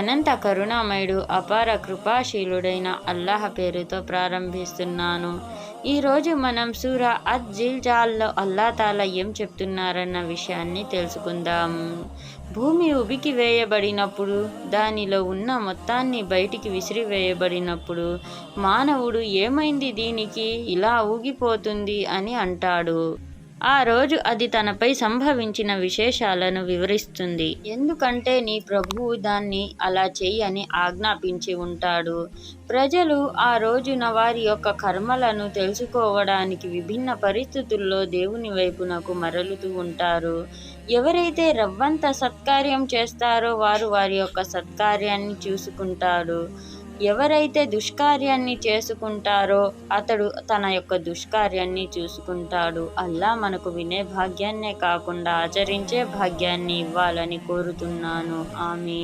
అనంత కరుణామయుడు అపార కృపాశీలుడైన అల్లాహ్ పేరుతో ప్రారంభిస్తున్నాను. ఈరోజు మనం సూర అద్ జిల్జాల్లో అల్లా తాలా ఏం చెప్తున్నారన్న విషయాన్ని తెలుసుకుందాం. భూమి ఉబికి వేయబడినప్పుడు దానిలో ఉన్న మొత్తాన్ని బయటికి విసిరివేయబడినప్పుడు మానవుడు ఏమైంది దీనికి? ఇలా ఊగిపోతుంది అని అంటాడు. ఆ రోజు అది తనపై సంభవించిన విశేషాలను వివరిస్తుంది. ఎందుకంటే నీ ప్రభువు దాన్ని అలా చెయ్యని ఆజ్ఞాపించి ఉంటాడు. ప్రజలు ఆ రోజున వారి యొక్క కర్మలను తెలుసుకోవడానికి విభిన్న పరిస్థితుల్లో దేవుని వైపునకు మరలుతూ ఉంటారు. ఎవరైతే రవ్వంత సత్కార్యం చేస్తారో వారు వారి యొక్క సత్కార్యాన్ని చూసుకుంటారు. ఎవరైతే దుష్కార్యాన్ని చేసుకుంటారో అతడు తన యొక్క దుష్కార్యాన్ని చూసుకుంటాడు. అల్లా మనకు వినే భాగ్యాన్నే కాకుండా ఆచరించే భాగ్యాన్ని ఇవ్వాలని కోరుతున్నాను. ఆమె